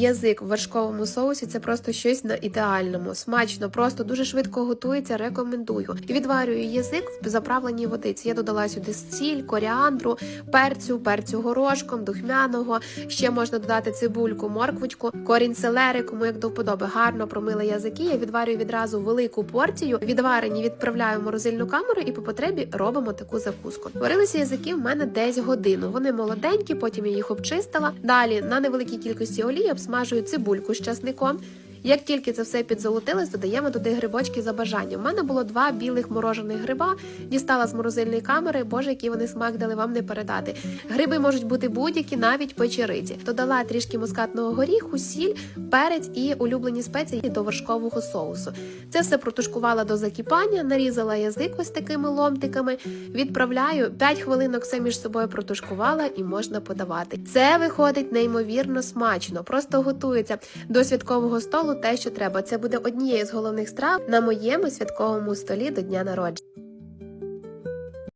язик в вершковому соусі це просто щось на ідеальному. Смачно, просто дуже швидко готується. Рекомендую. І відварюю язик в заправленій водиці. Я додала сюди сіль, коріандру, перцю, перцю горошком, духмяного. Ще можна додати цибульку, морквочку, корінь селери, кому як до вподоби. Гарно промила язики. Я відварюю відразу велику порцію. Відварені відправляю в морозильну камеру і по потребі робимо таку закуску. Варилися язики в мене десь годину. Вони молоденькі, потім я їх обчистила. Далі на невеликій кількості олії обсмажую цибульку з часником. Як тільки це все підзолотилось, додаємо туди грибочки за бажанням. У мене було два білих морожених гриба, дістала з морозильної камери. Боже, який вони смак дали вам не передати. Гриби можуть бути будь-які, навіть печериці. Додала трішки мускатного горіху, сіль, перець і улюблені спеції до вершкового соусу. Це все протушкувала до закипання, нарізала язик ось такими ломтиками. Відправляю 5 хвилинок все між собою протушкувала і можна подавати. Це виходить неймовірно смачно. Просто готується до святкового столу те, що треба. Це буде однією з головних страв на моєму святковому столі до дня народження.